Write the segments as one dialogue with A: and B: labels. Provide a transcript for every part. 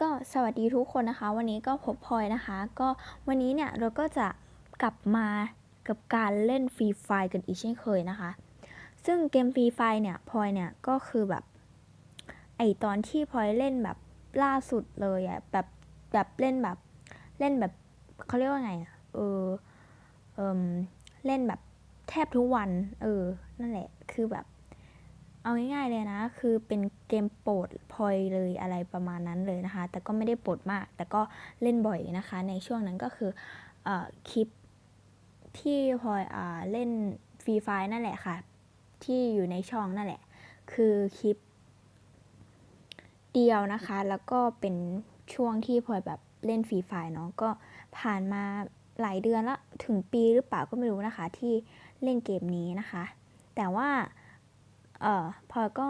A: ก็สวัสดีทุกคนนะคะ วันนี้ก็พบพลอยนะคะ ก็วันนี้เนี่ยเราก็จะกลับมากับการเล่นฟรีไฟกันอีกเช่นเคยนะคะ ซึ่งเกมฟรีไฟเนี่ยพลอยเนี่ยก็คือแบบไอตอนที่พลอยเล่นแบบล่าสุดเลยอะแบบแบบเล่นแบบเล่นแบบเขาเรียกว่าไงอะเออเอมเล่นแบบแทบทุกวัน เออ นั่นแหละ คือแบบ เอาง่ายๆเลยนะ คือเป็นเกมโปรดพลอยเลยอะไรประมาณนั้นเลยนะคะ แต่ก็ไม่ได้โปรดมาก แต่ก็เล่นบ่อยนะคะ ในช่วงนั้นก็คืออคลิปที่พลอยอเล่นฟรีไฟนั่นแหละค่ะ ที่อยู่ในช่องนั่นแหละ คือคลิปเดียวนะคะ แล้วก็เป็นช่วงที่พลอยแบบเล่นฟรีไฟเนาะ ก็ผ่านมาหลายเดือนละ ถึงปีหรือเปล่าก็ไม่รู้นะคะ ที่เล่นเกมนี้นะคะ แต่ว่า เออพลอยก็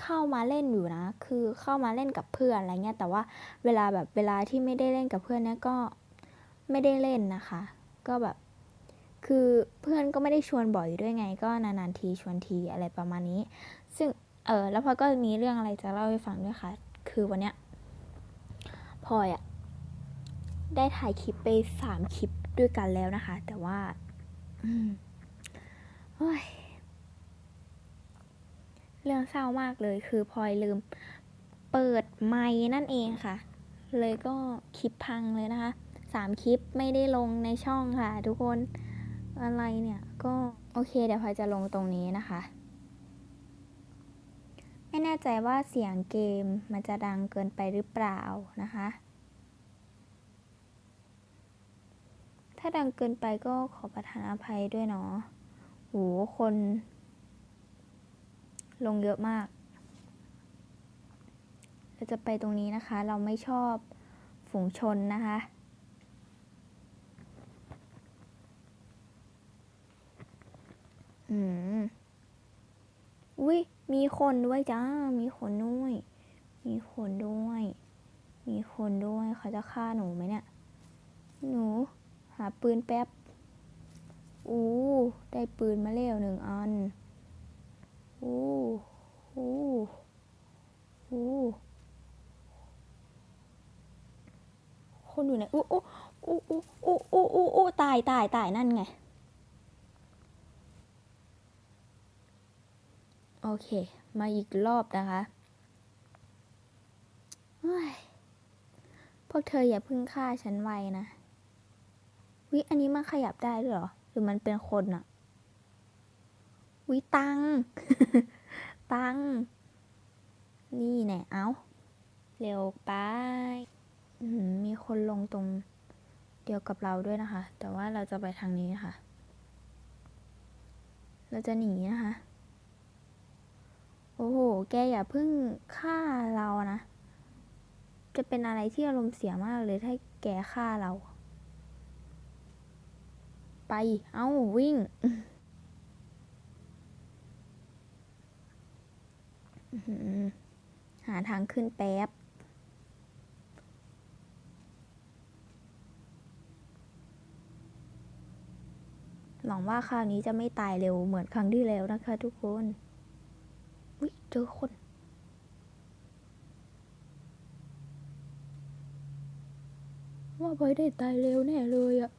A: เข้ามาเล่นอยู่นะ คือเข้ามาเล่นกับเพื่อนอะไรเงี้ย แต่ว่าเวลาแบบเวลาที่ไม่ได้เล่นกับเพื่อนเนี่ยก็ไม่ได้เล่นนะคะ ก็แบบ คือเพื่อนก็ไม่ได้ชวนบ่อยด้วยไง ก็นานๆทีชวนทีอะไรประมาณนี้ ซึ่งเออแล้วพลอยก็มีเรื่องอะไรจะเล่าให้ฟังด้วยค่ะ คือวันเนี้ยพลอยอะได้ถ่ายคลิปไปสามคลิปด้วยกันแล้วนะคะ แต่ว่า อืมโอ้ย รื่องเศร้ามากเลย คือพลอยลืมเปิดไม้นั่นเองค่ะ เลยก็คลิปพังเลยนะคะสามคลิปไม่ได้ลงในช่องค่ะ ทุกคนอะไรเนี่ยก็โอเคเดี๋ยวพลอยจะลงตรงนี้นะคะ ไม่แน่ใจว่าเสียงเกมมันจะดังเกินไปหรือเปล่านะคะ ถ้าดังเกินไปก็ขอประทานอภัยด้วยเนาะโหคน ลงเยอะมาก เราจะไปตรงนี้นะคะ เราไม่ชอบฝูงชนนะคะ อืม อุ้ยมีคนด้วยจ้า มีคนด้วย มีคนด้วย มีคนด้วยเขาจะฆ่าหนูไหมเนี่ย หนู หาปืนแป๊บ อู้ ได้ปืนมาแล้วหนึ่งอัน โอ้โอ้โอ้คนอยู่ไหนโอ้อู้อู้อู้อู้โอ้โอ้ตายตายตายนั่นไง โอเค มาอีกรอบนะคะพวกเธออย่าพึ่งฆ่าฉันไว้นะ วิ อันนี้มันขยับได้หรอ หรือมันเป็นคนอะ วิตัง ตัง นี่แน่เอาเร็วไป มีคนลงตรงเดียวกับเราด้วยนะคะ แต่ว่าเราจะไปทางนี้ค่ะเราจะหนีนะคะ โอ้โห แกอย่าเพิ่งฆ่าเรานะ จะเป็นอะไรที่อารมณ์เสียมากเลยถ้าแกฆ่าเรา ไป เอ้าวิ่ง อื้อ หาทางขึ้นแป๊บ หวังว่าคราวนี้จะไม่ตายเร็วเหมือนครั้งที่แล้วนะคะทุกคน อุ๊ยเจอคนว่าพลอยได้ตายเร็วแน่เลยอะ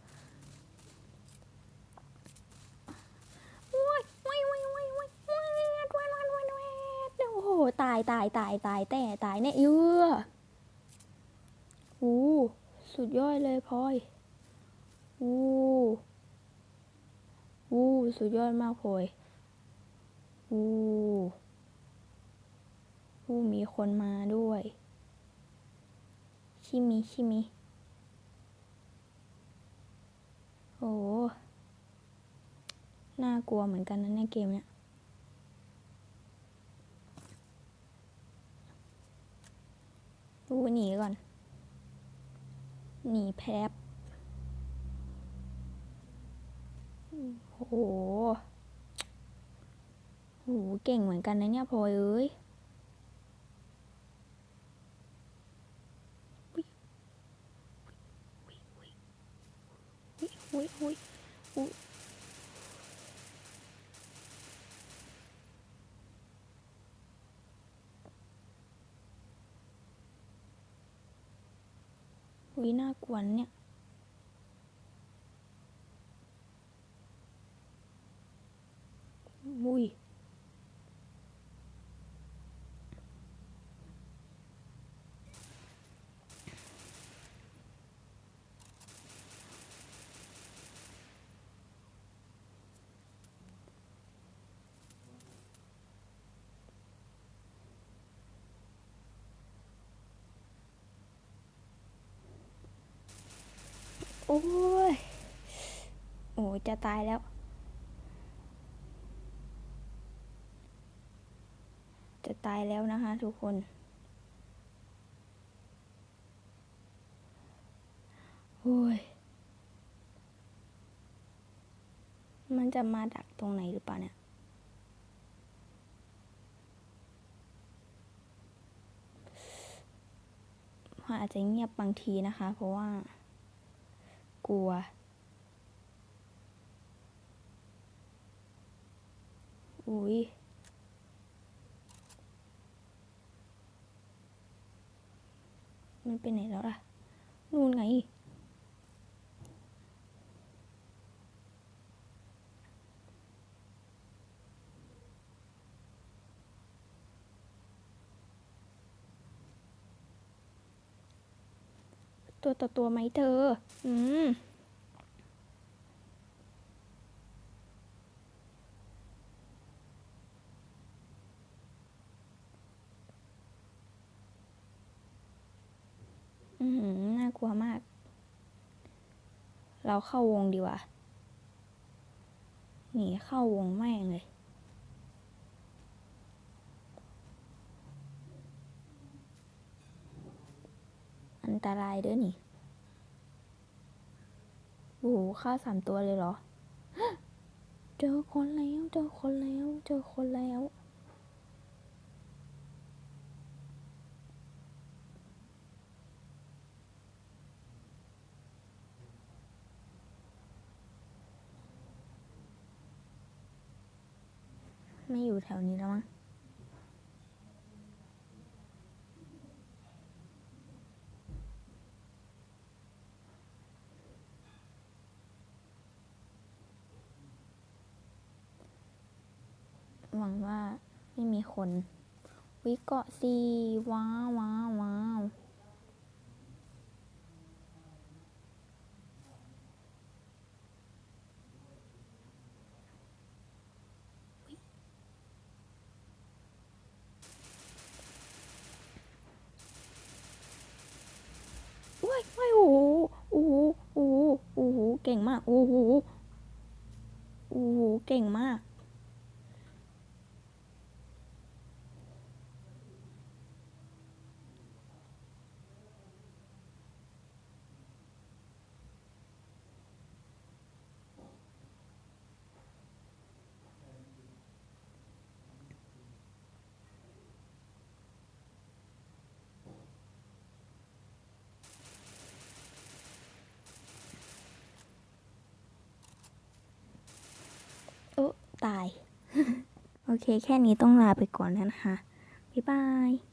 A: ตายตายตายแต่ตายแน่เยื่ออู้สุดยอดเลยพลอยอู้อู้สุดยอดมากพลอยอู้อู้มีคนมาด้วย ชิมิชิมิโอ้น่ากลัวเหมือนกันนะในยเกมเนี้ย ดู หนีก่อน หนีแพบโอ้โห โห เก่งเหมือนกันนะเนี่ยพลอยเอ้ยอุ้ยอุ้ย วิน่ากวนเนี่ย อุ้ย โอ้ย โอ้จะตายแล้ว จะตายแล้วนะคะทุกคน โอ้ย มันจะมาดักตรงไหนหรือเปล่าเนี่ยอาจจะเงียบบางทีนะคะ เพราะว่า กลัว อุ้ยมันไปไหนแล้วล่ะ นู่นไง ตัวต่อตัวไหมเธอ อืมน่ากลัวมาก เราเข้าวงดีกว่า หนีเข้าวงแม่งเลย อันตรายเด้อนี่โอ้โหฆ่าสามตัวเลยเหรอ เจอคนแล้ว เจอคนแล้ว เจอคนแล้วไม่อยู่แถวนี้แล้วมั้ง หวังว่าไม่มีคน วิเกาะซีว้าวว้าวว้าวว้ายว้ายโอ้โหโอ้โหโอ้โหโอ้โหเก่งมาก โอ้โหโอ้โหเก่งมาก โอ้ ตาย โอเค แค่นี้ต้องลาไปก่อนแล้วนะคะ บ๊ายบาย